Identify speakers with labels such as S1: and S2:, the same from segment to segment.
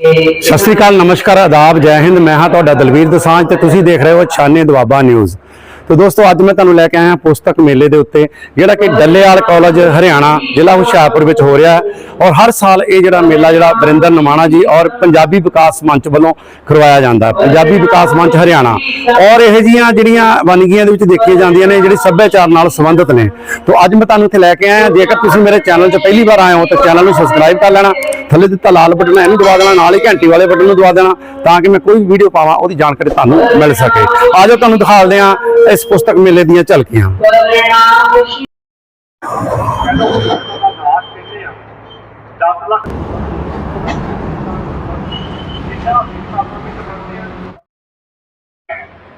S1: ਸਤਿ ਸ੍ਰੀ ਅਕਾਲ, ਨਮਸਕਾਰ, ਆਦਾਬ, ਜੈ ਹਿੰਦ। ਮੈਂ ਹਾਂ ਤੁਹਾਡਾ ਦਲਵੀਰ ਦਸਾਂਝ ਤੇ ਤੁਸੀਂ ਦੇਖ ਰਹੇ ਹੋ ਛਾਨੇ ਦਵਾਬਾ ਨਿਊਜ਼। ਤੇ ਦੋਸਤੋ, ਅੱਜ ਮੈਂ ਤੁਹਾਨੂੰ ਲੈ ਕੇ ਆਇਆ ਪੁਸਤਕ ਮੇਲੇ ਦੇ ਉੱਤੇ, ਜਿਹੜਾ ਕਿ ਡੱਲੇਵਾਲ ਕਾਲਜ ਹਰਿਆਣਾ, ਜ਼ਿਲ੍ਹਾ ਹੁਸ਼ਿਆਰਪੁਰ ਵਿੱਚ ਹੋ ਰਿਹਾ ਔਰ ਹਰ ਸਾਲ ਇਹ ਜਿਹੜਾ ਮੇਲਾ, ਜਿਹੜਾ ਵਰਿੰਦਰ ਨਮਾਣਾ ਜੀ ਔਰ ਪੰਜਾਬੀ ਵਿਕਾਸ ਮੰਚ ਵੱਲੋਂ ਕਰਵਾਇਆ ਜਾਂਦਾ ਪੰਜਾਬੀ ਵਿਕਾਸ ਮੰਚ ਹਰਿਆਣਾ। ਔਰ ਇਹ ਜੀਆਂ ਜਿਹੜੀਆਂ ਵੰਨਗੀਆਂ ਦੇ ਵਿੱਚ ਦੇਖੀਆਂ ਜਾਂਦੀਆਂ ਨੇ, ਜਿਹੜੇ ਸੱਭਿਆਚਾਰ ਨਾਲ ਸੰਬੰਧਿਤ ਨੇ। ਤੋਂ ਅੱਜ ਮੈਂ ਤੁਹਾਨੂੰ ਇੱਥੇ ਲੈ ਕੇ ਆਇਆ। ਜੇਕਰ ਤੁਸੀਂ ਮੇਰੇ ਚੈਨਲ 'ਚ ਪਹਿਲੀ ਵਾਰ ਆਏ ਹੋ, ਤਾਂ ਚੈਨਲ ਨੂੰ ਸਬਸਕ੍ਰਾਈਬ ਕਰ ਲੈਣਾ। ਥੱਲੇ ਦਿੱਤਾ ਲਾਲ ਬਟਨ ਇਹਨੂੰ ਦਬਾ ਦੇਣਾ। ਨਾਲ ਹੀ ਘੰਟੀ ਵਾਲੇ ਬਟਨ ਨੂੰ ਦਬਾ ਦੇਣਾ, ਤਾਂ ਕਿ ਮੈਂ ਕੋਈ ਵੀ ਵੀਡੀਓ ਪਾਵਾਂ, ਉਹਦੀ ਜਾਣਕਾਰੀ ਤੁਹਾਨੂੰ ਮਿਲ ਸਕੇ। ਆਜੋ ਤੁਹਾਨੂੰ ਦਿਖਾਉਂਦੇ ਹਾਂ ਇਸ ਪੁਸਤਕ ਮੇਲੇ ਦੀਆਂ ਝਲਕੀਆਂ।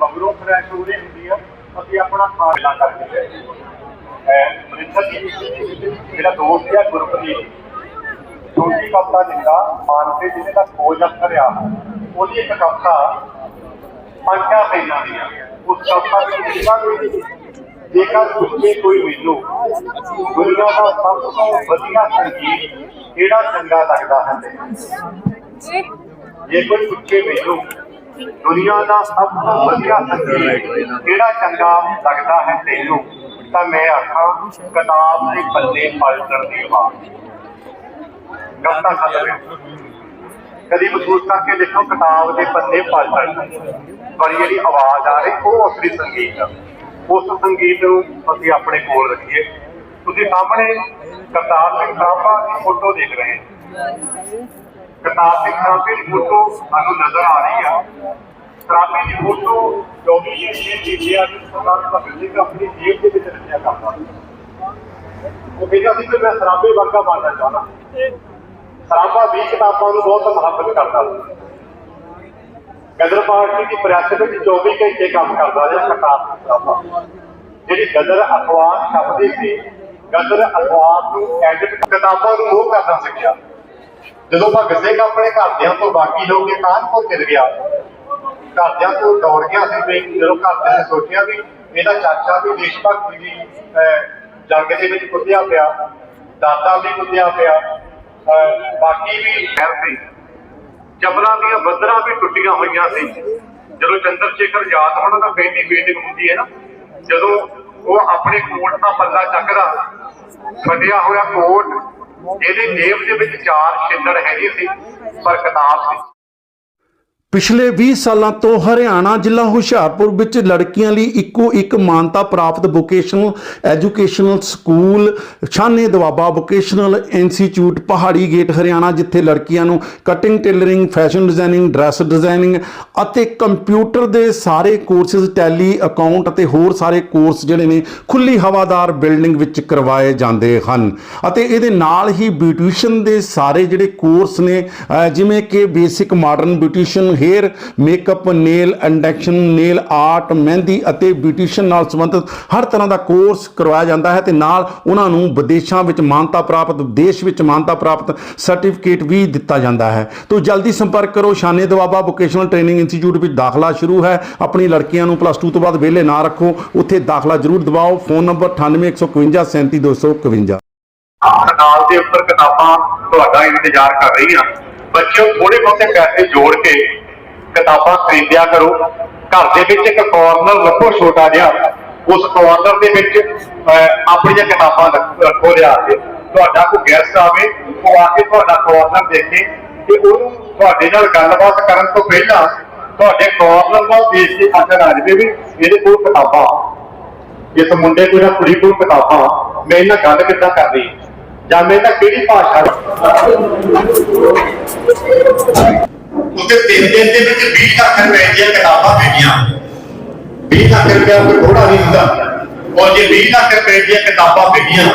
S2: ਮਗਰੋਂ ਫਰੈਸ਼ ਹੋ ਰਹੀ ਹੁੰਦੀ ਆ, ਅਸੀਂ ਆਪਣਾ ਖਾਣਾ ਕਰਕੇ ਹੈ ਮਨਿੰਦਰ ਜੀ, ਜਿਹੜਾ ਦੋਸਤ ਹੈ ਗੁਰਪ੍ਰੀਤ। ਛੋਟੀ ਕਵਿਤਾ ਲਿਖਦਾ ਮਾਨਸੇ ਜਿਹਦੇ ਦਾ ਖੋਜ ਅਫਸਰ ਆ, ਉਹਦੀ ਇੱਕ ਕਵਿਤਾ ਪੰਜਾਂ ਪੈਨਾਂ ਦੀ ਆ ਉਸ ਕਵਿਤਾ ਵਿੱਚ ਜੇਕਰ ਪੁੱਛੇ ਕੋਈ ਮੈਨੂੰ ਦੁਨੀਆ ਦਾ ਸਭ ਤੋਂ ਵਧੀਆ ਸੰਗੀਤ ਕਿਹੜਾ ਚੰਗਾ ਲੱਗਦਾ ਹੈ ਜੇ ਕੋਈ ਪੁੱਛੇ ਮੈਨੂੰ ਦੁਨੀਆ ਦਾ ਸਭ ਤੋਂ ਵਧੀਆ ਸੰਗੀਤ ਕਿਹੜਾ ਚੰਗਾ ਲੱਗਦਾ ਹੈ ਤੈਨੂੰ ਤਾਂ ਮੈਂ ਆਖਾਂ ਕਿਤਾਬ ਦੇ ਪੱਲੇ ਪਲਟਣ ਦੀ ਆਵਾਜ਼ ਕਵਿਤਾ ਖਤਮ ਕਦੀ ਮਹਿਸੂਸ ਕਰਕੇ ਦੇਖੋ ਕਿਤਾਬ ਦੇ ਪੰਨੇ ਪਲਟਣ ਪਰ ਜਿਹੜੀ ਆਵਾਜ਼ ਆ ਰਹੀ, ਉਹ ਅਸਲੀ ਸੰਗੀਤ ਆ। ਉਸ ਸੰਗੀਤ ਨੂੰ ਅਸੀਂ ਆਪਣੇ ਕੋਲ ਰੱਖੀਏ। ਤੁਸੀਂ ਸਾਹਮਣੇ ਕਰਤਾਰ ਸਿੰਘ ਸਾਹਿਬਾ ਦੀ ਫੋਟੋ ਦੇਖ ਰਹੇ ਹੋ। ਕਰਤਾਰ ਸਿੰਘ ਸਾਹਿਬੇ ਦੀ ਫੋਟੋ ਸਾਨੂੰ ਨਜ਼ਰ ਆ ਰਹੀ ਆ। ਸਰਾਬੇ ਦੀ ਫੋਟੋ ਜੋ ਵੀ ਇਹ ਚੀਜ਼ਾਂ ਨੂੰ ਸਰਦਾਰ ਭਗਤ ਸਿੰਘ ਆਪਣੀ ਜੇਬ ਦੇ ਵਿੱਚ ਰੱਖਿਆ ਕਰਦਾ ਉਹ ਕਹਿੰਦਾ ਸੀ ਕਿ ਮੈਂ ਸਰਾਬੇ ਵਰਗਾ ਬਣਨਾ ਚਾਹੁੰਦਾ। ਸਰਾਬਾ ਵੀ ਕਿਤਾਬਾਂ ਨੂੰ ਬਹੁਤ ਮੁਹੱਬਤ ਕਰਦਾ ਸੀ। ਗਦਰ ਪਾਰਟੀ ਦੀ ਪ੍ਰੈਸ ਵਿੱਚ 24 ਘੰਟੇ ਕੰਮ ਕਰਦਾ ਰਿਹਾ ਸਰਕਾਰ ਦਾ ਜਿਹੜੀ ਗਦਰ ਅਖਬਾਰ ਛਪਦੀ ਸੀ ਗਦਰ ਅਖਬਾਰ ਨੂੰ ਐਡਿਟ ਕਿਤਾਬਾਂ ਨੂੰ ਮੋਹ ਕਰਨਾ ਸਿੱਖਿਆ ਜਦੋਂ ਭਗਤ ਸਿੰਘ ਆਪਣੇ ਘਰਦਿਆਂ ਤੋਂ ਬਾਕੀ ਹੋ ਕੇ ਕਾਨਪੁਰ ਚਲ ਗਿਆ ਘਰਦਿਆਂ ਤੋਂ ਦੌੜ ਗਿਆ ਸੀ ਵੀ ਜਦੋਂ ਘਰਦਿਆਂ ਨੇ ਸੋਚਿਆ ਵੀ ਇਹਦਾ ਚਾਚਾ ਵੀ ਦੇਸ਼ ਭਗਤੀ ਦੀ ਜੰਗ ਦੇ ਵਿੱਚ ਕੁੱਦਿਆ ਪਿਆ ਦਾਦਾ ਵੀ ਕੁੱਦਿਆ ਪਿਆ ਅਹ, ਬਾਕੀ ਵੀ ਖੈਰ ਸੀ ਜਬਲਾਂ ਦੀਆਂ ਬੱਦਰਾਂ ਵੀ ਟੁੱਟੀਆਂ ਹੋਈਆਂ ਸੀ। ਜਦੋਂ ਚੰਦਰ ਸ਼ੇਖਰ ਆਜ਼ਾਦ ਹੋਣਾ ਤਾਂ ਬੇਟੀ ਮੀਟਿੰਗ ਹੁੰਦੀ ਹੈ ਨਾ। ਜਦੋਂ ਉਹ ਆਪਣੇ ਕੋਟ ਦਾ ਪੱਲਾ ਚੱਕਦਾ ਫਟਿਆ ਹੋਇਆ ਕੋਟ, ਇਹਦੇ ਜੇਬ ਦੇ ਵਿੱਚ ਚਾਰ ਛਿੱਲੜ ਹੈਗੇ ਸੀ, ਪਰ ਕਿਤਾਬ ਸੀ।
S3: ਪਿਛਲੇ 20 ਸਾਲਾਂ ਤੋਂ ਹਰਿਆਣਾ ਜ਼ਿਲ੍ਹਾ ਹੁਸ਼ਿਆਰਪੁਰ ਵਿੱਚ ਲੜਕੀਆਂ ਲਈ ਇੱਕੋ ਇੱਕ ਮਾਨਤਾ ਪ੍ਰਾਪਤ vocational educational school Shane Doaba vocational institute Pahari gate Hariana, ਜਿੱਥੇ ਲੜਕੀਆਂ ਨੂੰ cutting tailoring fashion designing dress designing ਅਤੇ ਕੰਪਿਊਟਰ ਦੇ ਸਾਰੇ ਕੋਰਸਿਸ ਟੈਲੀ ਅਕਾਊਂਟ ਅਤੇ ਹੋਰ ਸਾਰੇ ਕੋਰਸ ਜਿਹੜੇ ਨੇ ਖੁੱਲੀ ਹਵਾਦਾਰ ਬਿਲਡਿੰਗ ਵਿੱਚ ਕਰਵਾਏ ਜਾਂਦੇ ਹਨ। ਅਤੇ ਇਹਦੇ ਨਾਲ ਹੀ ਬਿਊਟੀਸ਼ੀਅਨ ਦੇ ਸਾਰੇ ਜਿਹੜੇ ਕੋਰਸ ਨੇ ਜਿਵੇਂ ਕਿ basic modern beautician hair, makeup, nail induction, nail art, mehndi ਅਤੇ ਬਿਊਟੀਸ਼ੀਅਨ ਨਾਲ ਸੰਬੰਧਿਤ ਹਰ ਤਰ੍ਹਾਂ ਦਾ ਕੋਰਸ ਕਰਵਾਇਆ ਜਾਂਦਾ ਹੈ ਤੇ ਨਾਲ ਉਹਨਾਂ ਨੂੰ ਵਿਦੇਸ਼ਾਂ ਵਿੱਚ ਮਾਨਤਾ ਪ੍ਰਾਪਤ, ਦੇਸ਼ ਵਿੱਚ ਮਾਨਤਾ ਪ੍ਰਾਪਤ ਸਰਟੀਫਿਕੇਟ ਵੀ ਦਿੱਤਾ ਜਾਂਦਾ ਹੈ। ਤੋਂ ਜਲਦੀ ਸੰਪਰਕ ਕਰੋ, Shane Doaba vocational training institute ਵਿੱਚ ਦਾਖਲਾ ਸ਼ੁਰੂ ਹੈ। ਆਪਣੀ ਲੜਕੀਆਂ ਨੂੰ ਪਲੱਸ 2 ਤੋਂ ਬਾਅਦ ਵਿਹਲੇ ਨਾ ਰੱਖੋ। ਉੱਥੇ ਦਾਖਲਾ ਜ਼ਰੂਰ ਦਿਵਾਓ। ਫੋਨ ਨੰਬਰ 9815 37251
S2: ਨਾਲ ਦੇ ਉੱਪਰ ਕਿਤਾਬਾਂ ਤੁਹਾਡਾ ਇੰਤਜ਼ਾਰ ਕਰ ਰਹੀਆਂ। ਬੱਚਿਓ ਥੋੜੇ ਬਹੁਤੇ ਪੈਸੇ ਜੋੜ ਕੇ ਕਿਤਾਬਾਂ ਖਰੀਦਿਆ ਕਰੋ। ਘਰ ਦੇ ਵਿੱਚ ਇੱਕ ਕਾਰਨਰ ਰੱਖੋ, ਛੋਟਾ ਜਿਹਾ। ਉਸ ਕਾਰਨਰ ਦੇ ਵਿੱਚ ਆਪਣੀਆਂ ਕਿਤਾਬਾਂ ਰੱਖੋ ਲਿਆ ਕੇ। ਤੁਹਾਡਾ ਕੋਈ ਗੈਸਟ ਆਵੇ, ਉਹ ਆ ਕੇ ਤੁਹਾਡਾ ਕਾਰਨਰ ਦੇਖੇ ਤੇ ਉਹਨੂੰ ਤੁਹਾਡੇ ਨਾਲ ਗੱਲਬਾਤ ਕਰਨ ਤੋਂ ਪਹਿਲਾਂ ਤੁਹਾਡੇ ਕਾਰਨਰ ਵੱਲ ਦੇਖ ਕੇ ਅਸਰ ਆ ਜਾਵੇ ਵੀ ਇਹਦੇ ਕੋਲ ਕਿਤਾਬਾਂ। ਇਸ ਮੁੰਡੇ ਕੋਲ ਜਾਂ ਕੁੜੀ ਕੋਲ ਕਿਤਾਬਾਂ। ਮੈਂ ਇਹਨਾਂ ਗੱਲ ਕਿੱਦਾਂ ਕਰਦੀ ਜਾਂ ਮੈਂ ਇਹਨਾਂ ਕਿਹੜੀ ਭਾਸ਼ਾ ਉਹਦੇ ਤਿੰਨ ਦਿਨ ਦੇ ਵਿੱਚ 20 ਲੱਖ ਰੁਪਏ ਦੀਆਂ ਕਿਤਾਬਾਂ ਵੇਚੀਆਂ 20 ਲੱਖ ਰੁਪਏ ਕੋਈ ਥੋੜਾ ਨਹੀਂ ਹੁੰਦਾ। ਔਰ ਜੇ 20 ਲੱਖ ਰੁਪਏ ਦੀਆਂ ਕਿਤਾਬਾਂ ਵੇਚੀਆਂ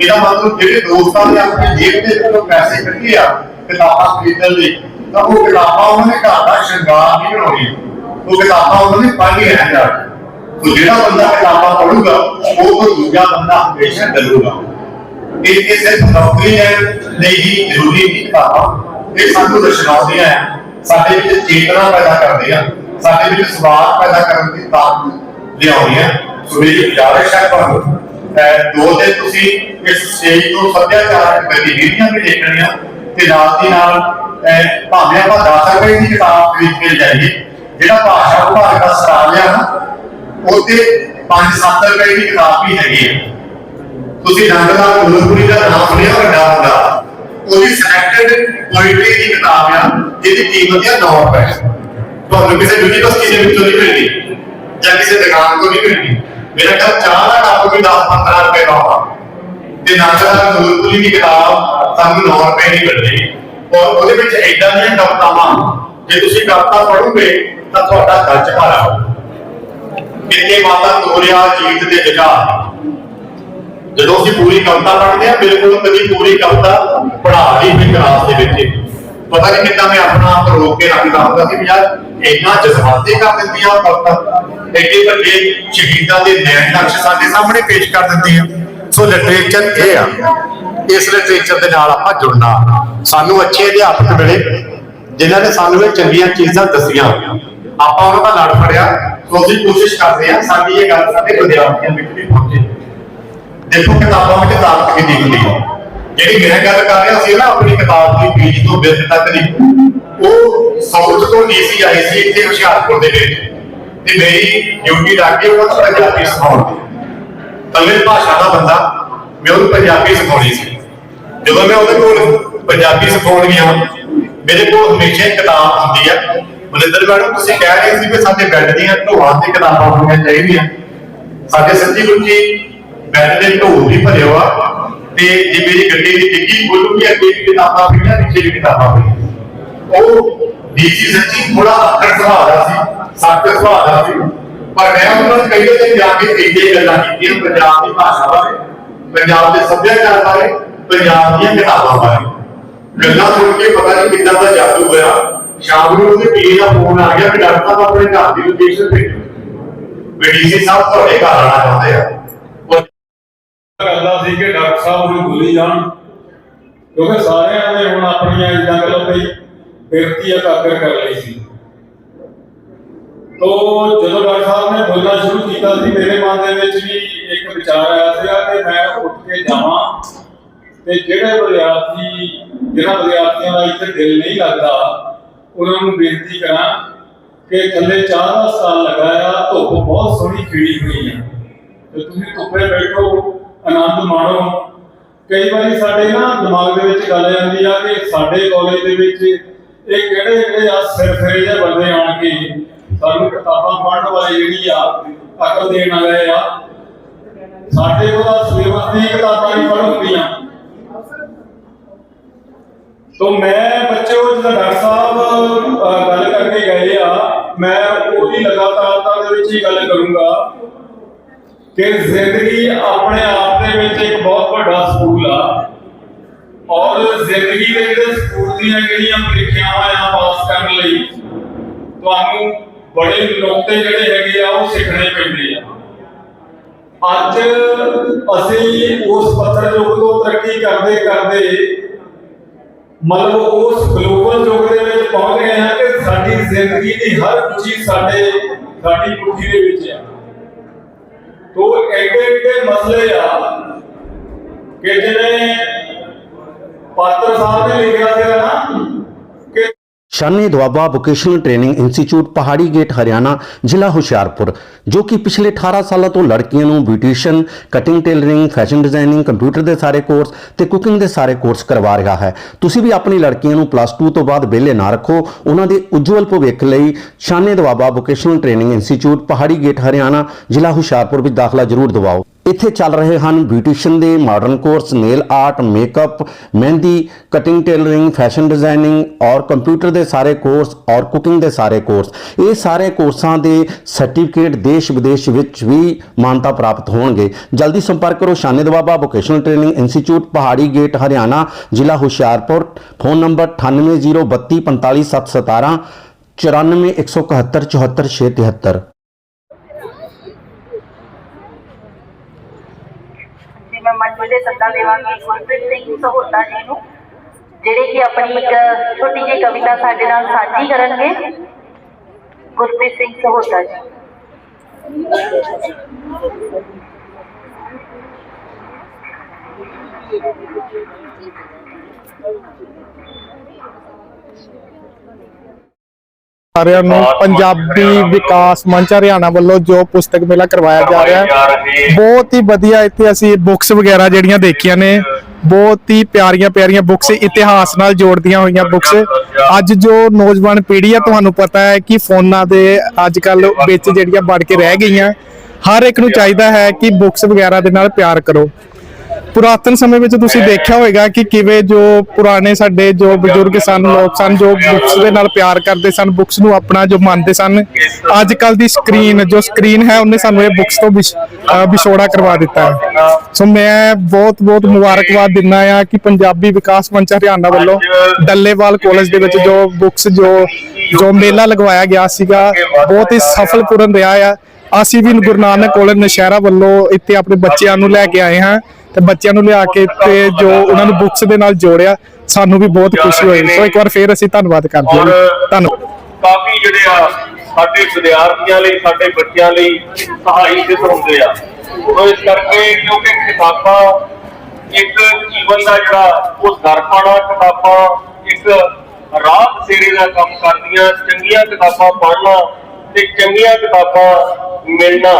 S2: ਇਹਦਾ ਮਤਲਬ ਜਿਹੜੇ ਦੋਸਤਾਂ ਨੇ ਆਪਣੀ ਜੇਬ ਦੇ ਵਿੱਚੋਂ ਪੈਸੇ ਕੱਢੇ ਆ, ਕਿਤਾਬਾਂ ਖਰੀਦਣ ਲਈ, ਤਾਂ ਉਹ ਕਿਤਾਬਾਂ ਉਹਨਾਂ ਨੇ ਘਰ ਦਾ ਸ਼ਿੰਗਾਰ ਨਹੀਂ ਬਣਾਉਣੀ ਉਹ ਕਿਤਾਬਾਂ ਉਹਨਾਂ ਨੇ ਪੜ੍ਹ ਹੀ ਰਹਿਣ ਜਾ ਉਹ ਜਿਹੜਾ ਬੰਦਾ ਕਿਤਾਬਾਂ ਪੜੂਗਾ ਉਹ ਕੋਈ ਦੂਜਾ ਬੰਦਾ ਹਮੇਸ਼ਾ ਡਰੂਗਾ ਇਹ ਇਹ ਸਿਰਫ ਨੌਕਰੀ ਲੈਣ ਲਈ ਹੀ ਜ਼ਰੂਰੀ ਨਹੀਂ ਕਿਤਾਬਾਂ। ਇਹ ਸਾਨੂੰ ਦਰਸਾਉਂਦੀਆਂ ਹੈ। ਸਾਡੇ ਵਿੱਚ ਚੇਤਨਾ ਪੈਦਾ ਕਰਦੀਆਂ ਸਾਡੇ ਵਿੱਚ ਸਵਾਲ ਪੈਦਾ ਕਰਨ ਦੀ ਤਾਕਤ ਲਿਆਉਂਦੀਆਂ ਸੋ ਮੇਰੀ ਗੁਜ਼ਾਰਿਸ਼ ਹੈ ਤੁਹਾਨੂੰ ਦੋ ਦਿਨ ਤੁਸੀਂ ਇਸ ਸਟੇਜ ਤੋਂ ਸੱਭਿਆਚਾਰਕ ਗਤੀਵਿਧੀਆਂ ਵੀ ਦੇਖਣੀਆਂ ਤੇ ਨਾਲ ਦੀ ਨਾਲ ਭਾਵੇਂ ਆਪਾਂ 10 ਰੁਪਏ ਦੀ ਕਿਤਾਬ ਖਰੀਦ ਕੇ ਜਾਈਏ ਜਿਹੜਾ ਭਾਸ਼ਾ ਵਿਭਾਗ ਦਾ ਸਟਾਲ ਆ ਨਾ, ਉਹਦੇ 5-7 ਰੁਪਏ ਦੀ ਕਿਤਾਬ ਵੀ ਹੈਗੀ ਹੈ ਤੁਸੀਂ ਨੰਦਲਾਲ ਗੁਰਪੁਰੀ ਦਾ ਨਾਮ ਸੁਣਿਆ, ਵੱਡਾ ਹੁੰਦਾ ਉਹਦੀ ਸਿਲੈਕਟਡ ਪੋਇਟਰੀ ਦੀ ਕਿਤਾਬ ਆ, ਜਿਹਦੀ ਕੀਮਤ ਹੈ 9 ਰੁਪਏ। ਤੁਹਾਨੂੰ ਕਿਸੇ ਯੂਨੀਵਰਸਿਟੀ ਦੇ ਵਿੱਚੋਂ ਨਹੀਂ ਮਿਲਣੀ, ਜਾਂ ਕਿਸੇ ਦੁਕਾਨ ਤੋਂ ਨਹੀਂ ਮਿਲਣੀ। ਮੇਰਾ ਖਿਆਲ ਚਾਹ ਦਾ ਕੱਪ ਵੀ 10-15 ਰੁਪਏ ਦਾ ਹੋਣਾ। ਤੇ ਨੰਦਲਾਲ ਗੁਰਪੁਰੀ ਦੀ ਕਿਤਾਬ ਤੁਹਾਨੂੰ 9 ਰੁਪਏ ਦੀ ਮਿਲਣੀ। ਔਰ ਉਹਦੇ ਵਿੱਚ ਐਦਾਂ ਦੀਆਂ ਕਵਿਤਾਵਾਂ, ਜੇ ਤੁਸੀਂ ਕਵਿਤਾ ਪੜ੍ਹੋਗੇ, ਤਾਂ ਤੁਹਾਡਾ ਖਰਚ ਭਰ ਆਊ ਕਿੰਨੇ ਮਾਤਾ ਤੋਰਿਆ ਜੀਤ ਦੇ ਜਗਾ ਜਦੋਂ ਅਸੀਂ ਪੂਰੀ ਕਵਿਤਾ ਪੜ੍ਹਦੇ ਆ ਮੇਰੇ ਕੋਲ ਕਦੀ ਪੂਰੀ ਕਵਿਤਾ ਪੜ੍ਹਾ ਨਹੀਂ ਹੋਈ ਕਲਾਸ ਦੇ ਵਿੱਚ। ਪਤਾ ਨਹੀਂ ਕਿੱਦਾਂ ਮੈਂ ਆਪਣਾ ਆਪ ਰੋਕ ਕੇ ਰੱਖਦਾ ਹੁੰਦਾ ਸੀ ਵੀ ਯਾਰ ਇੰਨਾ ਜਜ਼ਬਾਤੀ ਕਰ ਦਿੰਦੀਆਂ ਉਹ ਕਵਿਤਾ। ਐਡੇ ਵੱਡੇ ਸ਼ਹੀਦਾਂ ਦੇ ਨੈਣ ਨਕਸ਼ ਸਾਡੇ ਸਾਹਮਣੇ ਪੇਸ਼ ਕਰ ਦਿੰਦੀਆਂ ਸੋ ਲਿਟਰੇਚਰ ਇਹ ਆ। ਇਸ ਲਿਟਰੇਚਰ ਦੇ ਨਾਲ ਆਪਾਂ ਜੁੜਨਾ। ਸਾਨੂੰ ਅੱਛੇ ਅਧਿਆਪਕ ਮਿਲੇ, ਜਿਨ੍ਹਾਂ ਨੇ ਸਾਨੂੰ ਇਹ ਚੰਗੀਆਂ ਚੀਜ਼ਾਂ ਦੱਸੀਆਂ। ਆਪਾਂ ਉਹਨਾਂ ਦਾ ਲੜ ਫੜਿਆ। ਸੋ ਅਸੀਂ ਕੋਸ਼ਿਸ਼ ਕਰਦੇ ਆ ਸਾਡੀ ਇਹ ਗੱਲ ਸਾਡੇ ਵਿਦਿਆਰਥੀਆਂ ਵਿੱਚ ਵੀ ਪਹੁੰਚੇ। ਦੇਖੋ ਕਿਤਾਬਾਂ ਵਿੱਚ ਤਾਕਤ ਕਿੰਨੀ ਹੁੰਦੀ ਹੈ ਜਿਹੜੀ ਮੈਂ ਗੱਲ ਕਰ ਰਿਹਾ ਸੀ ਨਾ, ਆਪਣੀ ਕਿਤਾਬ ਦੀ ਬੀਜ ਤੋਂ ਬਿਰਤ ਤੱਕ ਦੀ, ਉਹ ਸਾਊਥ ਤੋਂ ਡੀਸੀ ਆਈ ਸੀ, ਇੱਥੇ ਹੁਸ਼ਿਆਰਪੁਰ ਦੇ ਵਿੱਚ। ਤੇ ਮੇਰੀ ਡਿਊਟੀ ਲੱਗ ਗਈ ਉਹ ਪੰਜਾਬੀ ਸਿਖਾਉਣ ਦੀ। ਤਮਿਲ ਭਾਸ਼ਾ ਦਾ ਬੰਦਾ, ਮੈਂ ਉਹਨੂੰ ਪੰਜਾਬੀ ਸਿਖਾਉਣੀ ਸੀ। ਜਦੋਂ ਮੈਂ ਉਹਦੇ ਕੋਲ ਪੰਜਾਬੀ ਸਿਖਾਉਣ ਗਿਆ, ਮੇਰੇ ਕੋਲ ਹਮੇਸ਼ਾ ਇੱਕ ਕਿਤਾਬ ਹੁੰਦੀ ਹੈ ਮਨਿੰਦਰ ਮੈਡਮ, ਤੁਸੀਂ ਕਹਿ ਰਹੇ ਸੀ ਕਿ ਸਾਡੇ ਬੈੱਡ ਦੀਆਂ ਢੋਆਂ ਤੇ ਕਿਤਾਬਾਂ ਹੋਣੀਆਂ ਚਾਹੀਦੀਆਂ। ਸਾਡੇ ਸੱਚੀ ਗੁਰੂ ਜੀ ਬੈੱਡ ਦੇ ਢੋਲ ਵੀ ਭਰੇ ਹੋਆ। ਤੇ ਜੇ ਮੇਰੀ ਗੱਡੀ ਦੀ ਡਿੱਗੀ ਖੋਲੂਗੀ, ਅੱਗੇ ਵੀ ਕਿਤਾਬਾਂ ਪਈਆਂ, ਪਿੱਛੇ ਵੀ ਕਿਤਾਬਾਂ ਪਈਆਂ। ਉਹ ਡੀਸੀ ਸੱਚੀ ਥੋੜਾ ਅੱਖਰ ਸੁਭਾਅ ਸੀ ਸਖਤ ਸੁਭਾਅ ਦਾ ਸੀ। ਪਰ ਮੈਂ ਉਹਨਾਂ ਨੂੰ ਕਈ ਦਿਨ ਜਾ ਕੇ ਇੰਨੇ ਗੱਲਾਂ ਕੀਤੀਆਂ, ਪੰਜਾਬ ਦੀ ਭਾਸ਼ਾ ਬਾਰੇ, ਪੰਜਾਬ ਦੇ ਸੱਭਿਆਚਾਰ ਬਾਰੇ, ਪੰਜਾਬ ਦੀਆਂ ਕਿਤਾਬਾਂ ਬਾਰੇ। ਗੱਲਾਂ ਸੁਣ ਕੇ ਪਤਾ ਨਹੀਂ ਕਿੱਦਾਂ ਦਾ ਜਾਦੂ ਹੋਇਆ। ਸ਼ਾਮ ਨੂੰ ਉਹਦੇ ਪੀਏ ਦਾ ਫੋਨ ਆ ਗਿਆ ਕਿ ਡਾਕਟਰ ਸਾਹਿਬ ਆਪਣੇ ਘਰ ਦੀ ਲੋਕੇਸ਼ਨ ਭੇਜੋ ਡੀਸੀ ਸਾਹਿਬ ਤੁਹਾਡੇ ਘਰ ਆਉਣਾ ਚਾਹੁੰਦੇ ਆ।
S4: ਕਰਦਾ ਸੀ ਕਿ ਡਾਕਟਰ ਸਾਹਿਬ ਨੂੰ ਭੁੱਲੀ ਜਾਣ। ਕਿਉਂਕਿ ਸਾਰਿਆਂ ਨੇ ਹੁਣ ਆਪਣੀਆਂ ਇਦਾਂ ਗੱਲ ਪਈ ਬਿਰਤੀ ਇਕਾਗਰ ਕਰ ਲਈ ਸੀ। ਤੋ ਜਦੋਂ ਡਾਕਟਰ ਸਾਹਿਬ ਨੇ ਬੋਲਣਾ ਸ਼ੁਰੂ ਕੀਤਾ ਸੀ, ਮੇਰੇ ਮਨ ਦੇ ਵਿੱਚ ਵੀ ਇੱਕ ਵਿਚਾਰ ਆਇਆ ਸੀਗਾ ਕਿ ਮੈਂ ਉੱਠ ਕੇ ਜਾਵਾਂ ਤੇ ਜਿਹੜੇ ਵਿਦਿਆਰਥੀ, ਜਿਹਨਾਂ ਵਿਦਿਆਰਥੀਆਂ ਦਾ ਇੱਥੇ ਦਿਲ ਨਹੀਂ ਲੱਗਦਾ, ਉਹਨਾਂ ਨੂੰ ਬੇਨਤੀ ਕਰਾਂ ਕਿ ਥੱਲੇ ਚਾਹ ਦਾ ਸਟਾਲ ਲਗਾਇਆ ਧੁੱਪ ਬਹੁਤ ਸੋਹਣੀ ਖਿੜੀ ਹੋਈ ਹੈ ਤੇ ਤੁਸੀਂ ਧੁੱਪੇ ਬੈਠੋ। ਆਨੰਦ ਮਾਣੋ। ਕਈ ਵਾਰੀ ਸਾਡੇ ਨਾ ਦਿਮਾਗ ਦੇ ਵਿੱਚ ਗੱਲ ਆਉਂਦੀ ਆ ਕਿ ਸਾਡੇ ਕਾਲਜ ਦੇ ਵਿੱਚ ਇਹ ਕਿਹੜੇ ਕਿਹੜੇ ਆ ਸਿਰ ਜਿਹੇ ਬੰਦੇ ਆਣ ਕੇ ਸਾਨੂੰ ਕਿਤਾਬਾਂ ਪੜ੍ਹਨ ਵਾਲੇ ਜਿਹੜੀ ਆ ਅਕਲ ਦੇਣ ਵਾਲੇ ਆ। ਸਾਡੇ ਕੋਲ ਸਿਲੇਬਸ ਦੀ ਕਿਤਾਬਾਂ ਨਹੀਂ ਪੜ੍ਹ ਹੁੰਦੀਆਂ। ਤੋ ਮੈਂ ਬੱਚਿਓ ਜਿਹੜਾ ਡਾਕਟਰ ਸਾਹਿਬ ਗੱਲ ਕਰਕੇ ਗਏ ਆ, ਮੈਂ ਉਹਦੀ ਲਗਾਤਾਰਤਾ ਦੇ ਵਿੱਚ ਹੀ ਗੱਲ ਕਰੂੰਗਾ ਕਿ ਜ਼ਿੰਦਗੀ ਆਪਣੇ ਆਪ ਦੇ ਇੱਕ ਬਹੁਤ ਵੱਡਾ ਸਕੂਲ ਆ। ਔਰ ਜ਼ਿੰਦਗੀ ਦੇ ਜਿਹੜੇ ਸਕੂਲ ਦੀਆਂ ਜਿਹੜੀਆਂ ਪ੍ਰੀਖਿਆਵਾਂ ਆ ਪਾਸ ਕਰਨ ਲਈ, ਤੁਹਾਨੂੰ ਬੜੇ ਨੁਕਤੇ ਜਿਹੜੇ ਹੈਗੇ ਆ, ਉਹ ਸਿੱਖਣੇ ਪੈਂਦੇ ਆ। ਅੱਜ ਅਸੀਂ ਉਸ ਪੱਧਰ ਯੁੱਗ ਤੋਂ ਤਰੱਕੀ ਕਰਦੇ ਕਰਦੇ, ਮਤਲਬ ਉਸ ਗਲੋਬਲ ਯੁੱਗ ਦੇ ਵਿੱਚ ਪਹੁੰਚ ਗਏ ਹਾਂ ਕਿ ਸਾਡੀ ਜ਼ਿੰਦਗੀ ਦੀ ਹਰ ਚੀਜ਼ ਸਾਡੇ, ਸਾਡੀ ਮੁੱਠੀ ਦੇ ਵਿੱਚ ਆ। ਤੋ ਐਡੇ ਐਡੇ ਮਸਲੇ ਆ ਕਿ ਜਿਵੇਂ ਪਾਤਰ ਸਾਹਿਬ ਨੇ ਲਿਖਿਆ ਸੀ ਨਾ ਕਿ
S3: Doaba vocational training institute Pahari gate Hariana, ਜ਼ਿਲ੍ਹਾ ਹੁਸ਼ਿਆਰਪੁਰ, ਜੋ ਕਿ ਪਿਛਲੇ 18 ਸਾਲਾਂ ਤੋਂ ਲੜਕੀਆਂ ਨੂੰ beautician cutting tailoring fashion designing computer ਦੇ ਸਾਰੇ ਕੋਰਸ ਤੇ ਕੁਕਿੰਗ ਦੇ ਸਾਰੇ ਕੋਰਸ ਕਰਵਾ ਰਿਹਾ ਹੈ। ਤੁਸੀਂ ਵੀ ਆਪਣੀ ਲੜਕੀਆਂ ਨੂੰ ਪਲੱਸ 2 ਤੋਂ ਬਾਅਦ ਵਿਹਲੇ ਨਾ ਰੱਖੋ। ਉਹਨਾਂ ਦੇ ਉਜਵਲ ਭਵਿੱਖ ਲਈ Shane Doaba vocational training institute Pahari gate Hariana, ਜ਼ਿਲ੍ਹਾ ਹੁਸ਼ਿਆਰਪੁਰ ਵਿੱਚ ਦਾਖਲਾ ਜ਼ਰੂਰ ਦਿਵਾਓ। ਇੱਥੇ ਚੱਲ ਰਹੇ ਹਨ ਬਿਊਟੀਸ਼ੀਅਨ ਦੇ modern course, nail art, makeup, mehndi cutting tailoring fashion designing ਔਰ ਕੰਪਿਊਟਰ ਦੇ ਸਾਰੇ ਕੋਰਸ ਔਰ ਕੁਕਿੰਗ ਦੇ ਸਾਰੇ ਕੋਰਸ। ਇਹ ਸਾਰੇ ਕੋਰਸਾਂ ਦੇ ਸਰਟੀਫਿਕੇਟ ਦੇਸ਼ ਵਿਦੇਸ਼ ਵਿੱਚ ਵੀ ਮਾਨਤਾ ਪ੍ਰਾਪਤ ਹੋਣਗੇ। ਜਲਦੀ ਸੰਪਰਕ ਕਰੋ Shane Baba vocational training institute Pahari gate Hariana, ਜ਼ਿਲ੍ਹਾ ਹੁਸ਼ਿਆਰਪੁਰ। ਫੋਨ ਨੰਬਰ 9803245717 94171
S5: 74 673 ਮੰਡਲ ਦੇ ਸੱਦਾ ਦੇਵਾਂਗੇ, ਗੁਰਪ੍ਰੀਤ ਸਿੰਘ ਸਹੋਤਾ ਜੀ ਨੂੰ, ਜਿਹੜੇ ਕਿ ਆਪਣੀ ਇੱਕ ਛੋਟੀ ਜਿਹੀ ਕਵਿਤਾ ਸਾਡੇ ਨਾਲ ਸਾਂਝੀ ਕਰਨਗੇ ਗੁਰਪ੍ਰੀਤ ਸਿੰਘ ਸਹੋਤਾ ਜੀ Thank you.
S6: ਸਾਰਿਆਂ ਨੂੰ ਪੰਜਾਬੀ ਵਿਕਾਸ ਮੰਚ ਹਰਿਆਣਾ ਵੱਲੋਂ ਜੋ ਪੁਸਤਕ ਮੇਲਾ ਕਰਵਾਇਆ ਜਾ ਰਿਹਾ ਹੈ ਬਹੁਤ ਹੀ ਵਧੀਆ ਇੱਥੇ ਅਸੀਂ ਬੁੱਕਸ ਵਗੈਰਾ ਜਿਹੜੀਆਂ ਦੇਖੀਆਂ ਨੇ ਬਹੁਤ ਹੀ ਪਿਆਰੀਆਂ ਪਿਆਰੀਆਂ ਬੁੱਕਸ ਇਤਿਹਾਸ ਨਾਲ ਜੋੜਦੀਆਂ ਹੋਈਆਂ ਬੁੱਕਸ ਅੱਜ ਜੋ ਨੌਜਵਾਨ ਪੀੜ੍ਹੀ ਆ ਤੁਹਾਨੂੰ ਪਤਾ ਹੈ ਕਿ ਫੋਨਾਂ ਦੇ ਅੱਜ ਕੱਲ ਵਿੱਚ ਜਿਹੜੀਆਂ ਵੜ ਕੇ ਰਹਿ ਗਈਆਂ ਹਰ ਇੱਕ ਨੂੰ ਚਾਹੀਦਾ ਹੈ ਕਿ ਬੁੱਕਸ ਵਗੈਰਾ ਦੇ ਨਾਲ ਪਿਆਰ ਕਰੋ। ਪੁਰਾਤਨ ਸਮੇਂ ਵਿੱਚ ਤੁਸੀਂ ਦੇਖਿਆ ਹੋਵੇਗਾ ਕਿ ਕਿਵੇਂ ਜੋ ਪੁਰਾਣੇ ਸਾਡੇ ਜੋ ਬਜ਼ੁਰਗ ਸਨ ਲੋਕ ਸਨ ਜੋ ਬੁੱਕਸ ਦੇ ਨਾਲ ਪਿਆਰ ਕਰਦੇ ਸਨ ਬੁੱਕਸ ਨੂੰ ਆਪਣਾ ਜੋ ਮੰਨਦੇ ਸਨ ਅੱਜ ਕੱਲ ਦੀ ਸਕਰੀਨ ਜੋ ਸਕਰੀਨ ਹੈ ਉਹਨੇ ਸਾਨੂੰ ਇਹ ਬੁੱਕਸ ਤੋਂ ਵਿਛੋੜਾ ਕਰਵਾ ਦਿੱਤਾ ਹੈ। ਸੋ ਮੈਂ ਬਹੁਤ ਬਹੁਤ ਮੁਬਾਰਕਬਾਦ ਦਿੰਦਾ ਆ ਕਿ ਪੰਜਾਬੀ ਵਿਕਾਸ ਮੰਚ ਹਰਿਆਣਾ ਵੱਲੋਂ ਡੱਲੇਵਾਲ ਕਾਲਜ ਦੇ ਵਿੱਚ ਜੋ ਬੁੱਕਸ ਜੋ ਜੋ ਮੇਲਾ ਲਗਵਾਇਆ ਗਿਆ ਸੀਗਾ ਬਹੁਤ ਹੀ ਸਫਲਪੂਰਨ ਰਿਹਾ ਆ। ਅਸੀਂ ਵੀ ਗੁਰੂ ਨਾਨਕ ਕਾਲਜ ਨਸ਼ਹਿਰਾ ਵੱਲੋਂ ਇੱਥੇ ਆਪਣੇ ਬੱਚਿਆਂ ਨੂੰ ਲੈ ਕੇ ਆਏ ਹਾਂ। ਤੇ ਬੱਚਿਆਂ ਨੂੰ ਲਿਆ ਕੇ ਤੇ ਜੋ ਉਹਨਾਂ ਨੂੰ ਬੁੱਕਸ ਦੇ ਨਾਲ ਜੋੜਿਆ ਸਾਨੂੰ ਵੀ ਬਹੁਤ ਖੁਸ਼ੀ ਹੋਈ। ਸੋ ਇੱਕ ਵਾਰ ਫੇਰ ਅਸੀਂ ਧੰਨਵਾਦ ਕਰਦੇ ਹਾਂ। ਧੰਨਵਾਦ।
S2: ਕਾਫੀ ਜਿਹੜੇ ਆ ਸਾਡੇ ਵਿਦਿਆਰਥੀਆਂ ਲਈ ਸਾਡੇ ਬੱਚਿਆਂ ਲਈ ਸਹਾਈ ਸਿੱਧ ਹੁੰਦੇ ਆ। ਸੋ ਇਸ ਕਰਕੇ ਕਿਉਂਕਿ ਕਿਤਾਬਾਂ ਇੱਕ ਜੀਵਨ ਦਾ ਜਿਹੜਾ ਉਹ ਦਰਪਣ ਆ ਕਿਤਾਬਾਂ ਇੱਕ ਰਾਹ ਸੇਰੇ ਦਾ ਕੰਮ ਕਰਦੀਆਂ ਚੰਗੀਆਂ ਕਿਤਾਬਾਂ ਪੜ੍ਹਨਾ ਤੇ ਚੰਗੀਆਂ ਕਿਤਾਬਾਂ ਮਿਲਣਾ।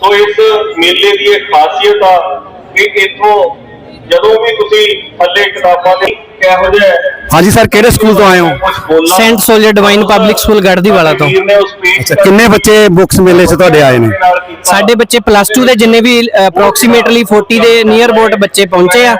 S2: ਸੋ ਇਸ ਮੇਲੇ ਦੀ ਇਹ ਖਾਸੀਅਤ ਆ ਕਿ ਇੱਥੋਂ ਜਦੋਂ ਵੀ ਤੁਸੀਂ ਥੱਲੇ ਕਿਤਾਬਾਂ ਦੇ ਕਿਹੋ ਜਿਹਾ
S1: ਹਾਂਜੀ ਸਰ ਕਿਹੜੇ ਸਕੂਲ ਤੋਂ ਆਏ ਹੋ?
S7: Saint Soldier Divine Public School Garhdiwala ਤੋਂ।
S1: ਅੱਛਾ ਕਿੰਨੇ ਬੱਚੇ ਬੁੱਕਸ ਮੇਲੇ 'ਚ ਤੁਹਾਡੇ ਆਏ ਨੇ?
S7: ਸਾਡੇ ਬੱਚੇ ਪਲੱਸ 2 ਦੇ ਜਿੰਨੇ ਵੀ ਅਪਰੋਕਸੀਮੇਟਲੀ 40 ਦੇ ਨੀਅਰ ਅਬਾਊਟ ਬੱਚੇ ਪਹੁੰਚੇ ਆ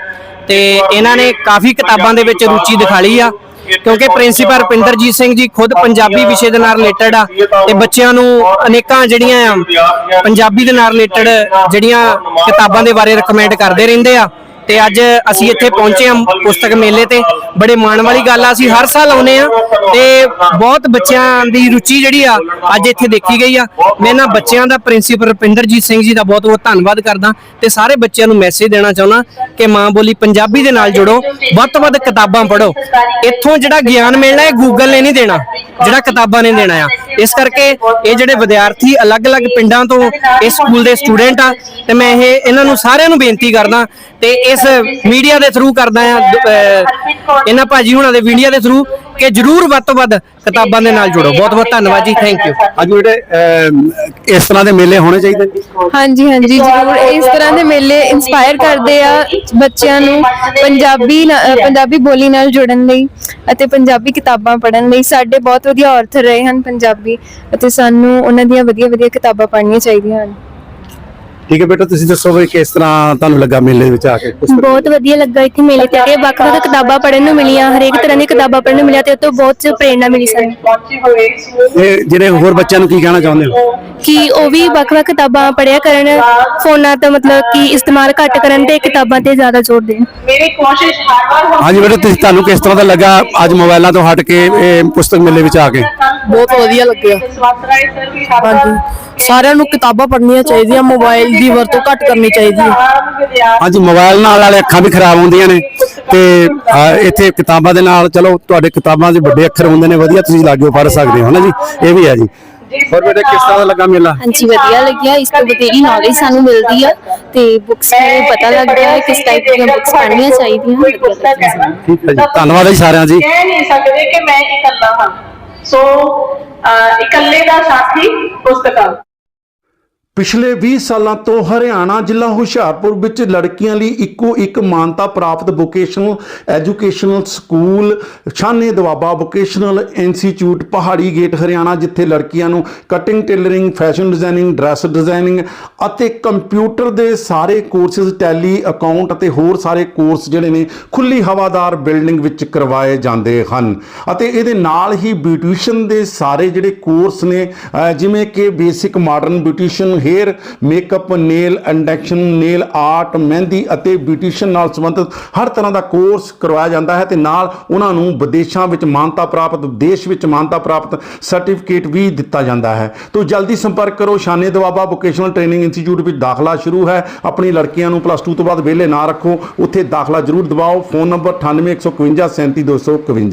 S7: ਤੇ ਇਹਨਾਂ ਨੇ ਕਾਫੀ ਕਿਤਾਬਾਂ ਦੇ ਵਿੱਚ ਰੁਚੀ ਦਿਖਾਲੀ ਆ। ਕਿਉਂਕਿ ਪ੍ਰਿੰਸੀਪਲ ਰਪਿੰਦਰਜੀਤ ਸਿੰਘ ਜੀ ਖੁਦ ਪੰਜਾਬੀ ਵਿਸ਼ੇ ਦੇ ਨਾਲ ਰਿਲੇਟਡ ਆ ਤੇ ਬੱਚਿਆਂ ਨੂੰ ਅਨੇਕਾਂ ਜਿਹੜੀਆਂ ਆ ਪੰਜਾਬੀ ਦੇ ਨਾਲ ਰਿਲੇਟਡ ਜਿਹੜੀਆਂ ਕਿਤਾਬਾਂ ਦੇ ਬਾਰੇ ਰეკਮੈਂਡ ਕਰਦੇ ਰਹਿੰਦੇ ਆ। ਤੇ ਅੱਜ ਅਸੀਂ ਇੱਥੇ ਪਹੁੰਚੇ ਹਾਂ ਪੁਸਤਕ ਮੇਲੇ ਤੇ। ਬੜੇ ਮਾਣ ਵਾਲੀ ਗੱਲ ਆ, ਅਸੀਂ ਹਰ ਸਾਲ ਆਉਨੇ ਆ ਤੇ ਬਹੁਤ ਬੱਚਿਆਂ ਦੀ ਰੁਚੀ ਜਿਹੜੀ ਆ, ਅੱਜ ਇੱਥੇ ਦੇਖੀ ਗਈ ਆ। ਮੈਂ ਇਹਨਾਂ ਬੱਚਿਆਂ ਦਾ ਪ੍ਰਿੰਸੀਪਲ ਰੁਪਿੰਦਰਜੀਤ ਸਿੰਘ ਜੀ ਦਾ ਬਹੁਤ ਬਹੁਤ ਧੰਨਵਾਦ ਕਰਦਾ ਤੇ ਸਾਰੇ ਬੱਚਿਆਂ ਨੂੰ ਮੈਸੇਜ ਦੇਣਾ ਚਾਹੁੰਦਾ ਕਿ ਮਾਂ ਬੋਲੀ ਪੰਜਾਬੀ ਦੇ ਨਾਲ ਜੁੜੋ, ਵੱਧ ਤੋਂ ਵੱਧ ਕਿਤਾਬਾਂ ਪੜ੍ਹੋ। ਇੱਥੋਂ ਜਿਹੜਾ ਗਿਆਨ ਮਿਲਣਾ, ਇਹ ਗੂਗਲ ਨੇ ਨਹੀਂ ਦੇਣਾ, ਜਿਹੜਾ ਕਿਤਾਬਾਂ ਨੇ ਦੇਣਾ ਆ। ਇਸ ਕਰਕੇ ਇਹ ਜਿਹੜੇ ਵਿਦਿਆਰਥੀ ਅਲੱਗ-ਅਲੱਗ ਪਿੰਡਾਂ ਤੋਂ ਇਸ ਸਕੂਲ ਦੇ ਸਟੂਡੈਂਟ ਆ, ਤੇ ਮੈਂ ਇਹ ਇਹਨਾਂ ਨੂੰ ਸਾਰਿਆਂ ਨੂੰ ਬੇਨਤੀ ਕਰਦਾ ਤੇ ਇਸ ਮੀਡੀਆ ਦੇ ਥਰੂ ਕਰਦਾ ਆ ਇਹਨਾਂ ਭਾਜੀ ਹੁਣਾਂ ਦੇ ਮੀਡੀਆ ਦੇ ਥਰੂ ਕਿ ਜਰੂਰ ਵੱਧ ਤੋਂ ਵੱਧ ਕਿਤਾਬਾਂ ਦੇ ਨਾਲ ਜੁੜੋ। ਬਹੁਤ ਬਹੁਤ ਧੰਨਵਾਦ ਜੀ ਥੈਂਕ ਯੂ
S1: ਅੱਜ ਅਮ, ਇਸ ਤਰ੍ਹਾਂ ਦੇ ਮੇਲੇ ਹੋਣੇ ਚਾਹੀਦੇ।
S8: ਹਾਂਜੀ ਹਾਂਜੀ ਜ਼ਰੂਰ। ਇਸ ਤਰ੍ਹਾਂ ਦੇ ਮੇਲੇ ਇਨਸਪਾਇਰ ਕਰਦੇ ਆ ਬੱਚਿਆਂ ਨੂੰ ਪੰਜਾਬੀ ਪੰਜਾਬੀ ਬੋਲੀ ਨਾਲ ਜੁੜਨ ਲਈ ਅਤੇ ਪੰਜਾਬੀ ਕਿਤਾਬਾਂ ਪੜ੍ਹਨ ਲਈ। ਸਾਡੇ ਬਹੁਤ ਵਧੀਆ ਆਰਥਰ ਰਹੇ ਹਨ ਪੰਜਾਬੀ ਅਤੇ ਸਾਨੂੰ ਉਹਨਾਂ ਦੀਆਂ ਵਧੀਆ ਵਧੀਆ ਕਿਤਾਬਾਂ ਪੜ੍ਹਨੀਆਂ ਚਾਹੀਦੀਆਂ ਹਨ।
S1: ਠੀਕ ਹੈ ਬੇਟਾ ਤੁਸੀਂ ਦੱਸੋ ਵੀ ਕਿਸ ਤਰ੍ਹਾਂ ਤੁਹਾਨੂੰ ਲੱਗਾ ਮੇਲੇ ਵਿੱਚ ਆ ਕੇ?
S8: ਬਹੁਤ ਵਧੀਆ ਲੱਗਾ ਇੱਥੇ ਮੇਲੇ ਤੇ ਆ ਕੇ। ਵੱਖ ਵੱਖ ਕਿਤਾਬਾਂ ਪੜ੍ਹਨ ਨੂੰ ਮਿਲੀਆਂ ਹਰੇਕ ਤਰ੍ਹਾਂ ਦੀਆਂ ਕਿਤਾਬਾਂ ਪੜ੍ਹਨ ਨੂੰ ਮਿਲਿਆ ਤੇ ਉਹ ਤੋਂ ਬਹੁਤ ਪ੍ਰੇਰਣਾ ਮਿਲੀ ਸਾਨੂੰ।
S1: ਇਹ ਜਿਹੜੇ ਹੋਰ ਬੱਚਿਆਂ ਨੂੰ ਕੀ ਕਹਿਣਾ ਚਾਹੁੰਦੇ ਹੋ?
S8: ਕਿ ਉਹ ਵੀ ਵੱਖ ਵੱਖ ਕਿਤਾਬਾਂ ਪੜ੍ਹਿਆ ਕਰਨ ਫੋਨਾਂ ਦਾ ਮਤਲਬ ਕਿ ਇਸਤੇਮਾਲ ਘੱਟ ਕਰਨ ਤੇ ਕਿਤਾਬਾਂ ਤੇ ਜ਼ਿਆਦਾ ਜ਼ੋਰ ਦੇਣ।
S1: ਹਾਂਜੀ ਬੇਟਾ ਤੁਸੀਂ ਤੁਹਾਨੂੰ ਕਿਸ ਤਰ੍ਹਾਂ ਦਾ ਲੱਗਾ ਅੱਜ ਮੋਬਾਈਲਾਂ ਤੋਂ ਹਟ ਕੇ ਇਹ ਪੁਸਤਕ ਮੇਲੇ ਵਿੱਚ ਆ ਕੇ?
S9: ਬਹੁਤ ਵਧੀਆ ਲੱਗਿਆ। ਹਾਂਜੀ। ਸਾਰਿਆਂ ਨੂੰ ਕਿਤਾਬਾਂ ਪੜ੍ਹਨੀਆਂ ਚਾਹੀਦੀਆਂ ਮੋਬਾਈਲ ਦੀ ਵਰਤੋਂ ਘੱਟ ਕਰਨੀ ਚਾਹੀਦੀ ਹੈ।
S1: ਹਾਂਜੀ ਮੋਬਾਈਲ ਨਾਲ ਵਾਲੇ ਅੱਖਾਂ ਵੀ ਖਰਾਬ ਹੁੰਦੀਆਂ ਨੇ ਤੇ ਇੱਥੇ ਕਿਤਾਬਾਂ ਦੇ ਨਾਲ ਚਲੋ ਤੁਹਾਡੇ ਕਿਤਾਬਾਂ 'ਚ ਵੱਡੇ ਅੱਖਰ ਹੁੰਦੇ ਨੇ ਵਧੀਆ ਤੁਸੀਂ ਲਾਗਿਓ ਪੜ੍ਹ ਸਕਦੇ ਹੋ ਨਾ ਜੀ? ਇਹ ਵੀ ਹੈ ਜੀ। ਹੋਰ ਬੇਟਾ ਕਿਸ ਤਰ੍ਹਾਂ ਦਾ ਲੱਗਾ ਮੇਲਾ?
S8: ਹਾਂਜੀ ਵਧੀਆ ਲੱਗਿਆ ਇਸ ਤੋਂ ਬਥੇਰੀ ਨੌਲੇਜ ਸਾਨੂੰ ਮਿਲਦੀ ਆ ਤੇ ਬੁੱਕਸ ਨੂੰ ਪਤਾ ਲੱਗਦਾ ਹੈ ਕਿਸ ਟਾਈਪ ਦੀਆਂ ਬੁੱਕਸ ਪੜ੍ਹਨੀਆਂ ਚਾਹੀਦੀਆਂ
S1: ਠੀਕ ਹੈ ਜੀ ਧੰਨਵਾਦ ਹੈ ਜੀ ਸਾਰਿਆਂ ਜੀ।
S10: ਕਹਿ ਨਹੀਂ ਸਕਦੇ ਕਿ ਮੈਂ ਇਕੱਲਾ ਹਾਂ। ਸੋ ਇਕੱਲੇ ਦਾ ਸਾਥੀ ਪੁਸਤਕਾਂ
S3: ਪਿਛਲੇ 20 ਸਾਲਾਂ ਤੋਂ ਹਰਿਆਣਾ ਜ਼ਿਲ੍ਹਾ ਹੁਸ਼ਿਆਰਪੁਰ ਵਿੱਚ ਲੜਕੀਆਂ ਲਈ ਇੱਕੋ ਇੱਕ ਮਾਨਤਾ ਪ੍ਰਾਪਤ vocational educational school Shane Doaba vocational institute Pahari gate Hariana, ਜਿੱਥੇ ਲੜਕੀਆਂ ਨੂੰ cutting tailoring fashion designing dress designing ਅਤੇ ਕੰਪਿਊਟਰ ਦੇ ਸਾਰੇ ਕੋਰਸਿਸ ਟੈਲੀ ਅਕਾਊਂਟ ਅਤੇ ਹੋਰ ਸਾਰੇ ਕੋਰਸ ਜਿਹੜੇ ਨੇ ਖੁੱਲੀ ਹਵਾਦਾਰ ਬਿਲਡਿੰਗ ਵਿੱਚ ਕਰਵਾਏ ਜਾਂਦੇ ਹਨ। ਅਤੇ ਇਹਦੇ ਨਾਲ ਹੀ ਬਿਊਟੀਸ਼ੀਅਨ ਦੇ ਸਾਰੇ ਜਿਹੜੇ ਕੋਰਸ ਨੇ ਜਿਵੇਂ ਕਿ basic modern beautician hair, makeup, nail induction, nail art, mehndi ਅਤੇ ਬਿਊਟੀਸ਼ੀਅਨ ਨਾਲ ਸੰਬੰਧਿਤ ਹਰ ਤਰ੍ਹਾਂ ਦਾ ਕੋਰਸ ਕਰਵਾਇਆ ਜਾਂਦਾ ਹੈ ਤੇ ਨਾਲ ਉਹਨਾਂ ਨੂੰ ਵਿਦੇਸ਼ਾਂ ਵਿੱਚ ਮਾਨਤਾ ਪ੍ਰਾਪਤ, ਦੇਸ਼ ਵਿੱਚ ਮਾਨਤਾ ਪ੍ਰਾਪਤ ਸਰਟੀਫਿਕੇਟ ਵੀ ਦਿੱਤਾ ਜਾਂਦਾ ਹੈ। ਤੋਂ ਜਲਦੀ ਸੰਪਰਕ ਕਰੋ, Shane Doaba vocational training institute ਵਿੱਚ ਦਾਖਲਾ ਸ਼ੁਰੂ ਹੈ। ਆਪਣੀ ਲੜਕੀਆਂ ਨੂੰ ਪਲੱਸ 2 ਤੋਂ ਬਾਅਦ ਵਿਹਲੇ ਨਾ ਰੱਖੋ। ਉੱਥੇ ਦਾਖਲਾ ਜ਼ਰੂਰ ਦਿਵਾਓ। Phone number 9815537251